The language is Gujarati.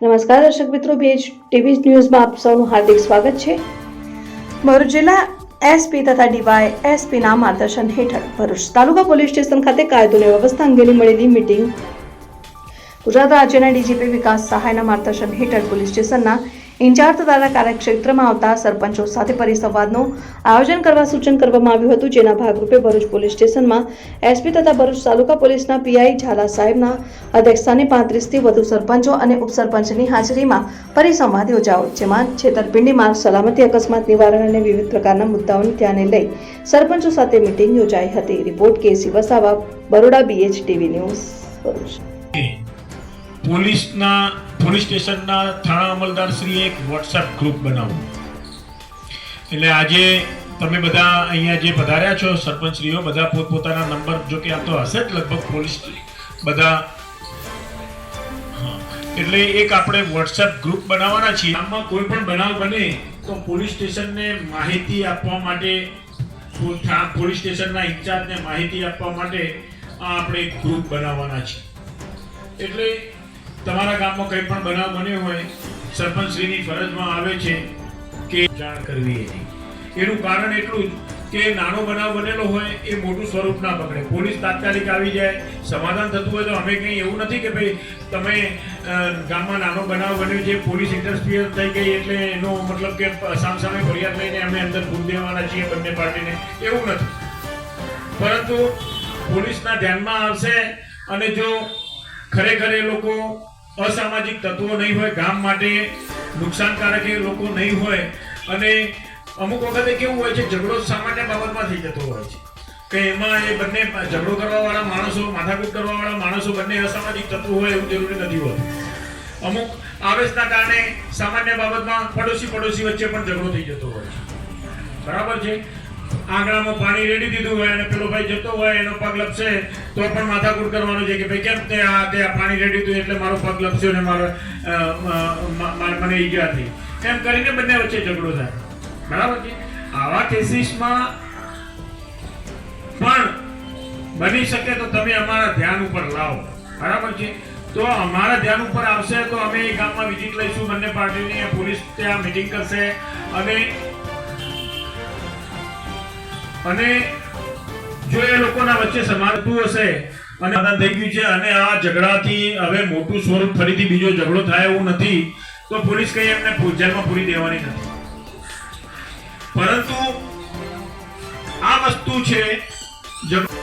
નમસ્કાર, દર્શક મિત્રો ભેજ ટીવી ન્યૂઝમાં આપ સૌનું હાર્દિક સ્વાગત છે. ભરૂચ જિલ્લા એસપી તથા ડીવાય એસપીના માર્ગદર્શન હેઠળ ભરૂચ તાલુકા પોલીસ સ્ટેશન ખાતે કાયદો અને વ્યવસ્થા અંગેની મળેલી મીટિંગ. ગુજરાત રાજ્યના ડીજીપી વિકાસ સહાયના માર્ગદર્શન હેઠળ પોલીસ સ્ટેશનના ઇન્ચાર્જ તથા કાર્યક્ષેત્રમાં આવતા સરપંચો સાથે પરિસંવાદનું આયોજન કરવા સૂચન કરવામાં આવ્યું હતું, જેના ભાગરૂપે ભરૂચ પોલીસ સ્ટેશનમાં એસપી તથા ભરૂચ તાલુકા પોલીસના પીઆઈ ઝાલા સાહેબના અધ્યક્ષસ્થાને પાંત્રીસથી વધુ સરપંચો અને ઉપસરપંચની હાજરીમાં પરિસંવાદ યોજાયો, જેમાં છેતરપિંડી માર્ગ સલામતી, અકસ્માત નિવારણ અને વિવિધ પ્રકારના મુદ્દાઓને ધ્યાને લઈ સરપંચો સાથે મીટિંગ યોજાઈ હતી. Report KC Vasava, Baroda BH TV news Bharuch. પોલીસના પોલીસ સ્ટેશનના થાણા અમલદાર શ્રીએ એક વોટ્સએપ ગ્રુપ બનાવ્યું. એટલે આજે તમે બધા અહીંયા જે પધાર્યા છો, સરપંચશ્રીઓ, બધા પોતપોતાના નંબર, જો કે આ તો હશે જ લગભગ પોલીસ બધા. એટલે એક આપણે વોટ્સએપ ગ્રુપ બનાવવાના છીએ. આમાં કોઈ પણ બનાવ બને તો પોલીસ સ્ટેશનને માહિતી આપવા માટે પોલીસ સ્ટેશનના ઇન્ચાર્જને માહિતી આપવા માટે આપણે ગ્રુપ બનાવવાના છીએ. એટલે તમારા ગામમાં કંઈ પણ બનાવ બન્યો હોય, સરપંચશ્રીની ફરજમાં આવે છે કે જાણ કરવી એની. કારણ એટલું જ કે નાનો બનાવ બનેલો હોય, એ મોટું સ્વરૂપ ના પકડે પોલીસ તાત્કાલિક આવી જાય, સમાધાન થતું હોય તો અમે કંઈ એવું નથી કે ભાઈ, તમે ગામમાં નાનો બનાવ બન્યો છે, પોલીસ ઇન્ટરફિયર થઈ ગઈ એટલે એનો મતલબ કે સામસામે ફરિયાદ લઈને અમે અંદર ભૂલ દેવાના છીએ બંને પાર્ટીને. એવું નથી. પરંતુ પોલીસના ધ્યાનમાં આવશે અને જો ખરેખર એ લોકો અસામાજિક તત્વો નહીં હોય, ગામ માટે નુકસાનકારક એ લોકો નહીં હોય. અને અમુક વખતે કેવું હોય છે, ઝઘડો સામાન્ય બાબતમાં થઈ જતો હોય છે. કે એમાં એ બંને ઝઘડો કરવાવાળા માણસો, માથાકૂટ કરવાવાળા માણસો બંને અસામાજિક તત્વો હોય એવું જરૂરી નથી હોતું. અમુક આવેશના કારણે સામાન્ય બાબતમાં પડોશી પડોશી વચ્ચે પણ ઝઘડો થઈ જતો હોય છે. બરાબર છે? આંગણામાં પાણી રેડી દીધું હોય અને પેલો ભાઈ જતો હોય, એનો પગ લપસે, તો પણ માથાકૂટ કરવાનું છે કે ભાઈ કેમ તે આ તે પાણી રેડી દીધું એટલે મારો પગ લપસ્યો ને મારો મને ઈજા થઈ એમ કરીને બંને વચ્ચે ઝઘડો થાય. બરાબર છે? આવા કેસીસમાં પણ બની શકે તો તમે અમારા ધ્યાન ઉપર લાવો. બરાબર છે? તો અમારા ધ્યાન ઉપર આવશે તો અમે ગામમાં વિઝિટ લઈશું. બંને પાર્ટીની, પોલીસ ત્યાં મિટિંગ કરશે. અને અને જો એ લોકોના વચ્ચે સમાનતું હશે અને સમાધાન થઈ ગયું છે અને આ ઝઘડાથી હવે મોટું સ્વરૂપ ફરીથી બીજો ઝઘડો થાય એવું નથી, તો પોલીસ કઈ એમને જેલમાં પૂરી દેવાની નથી. પરંતુ આ વસ્તુ છે, ઝઘડો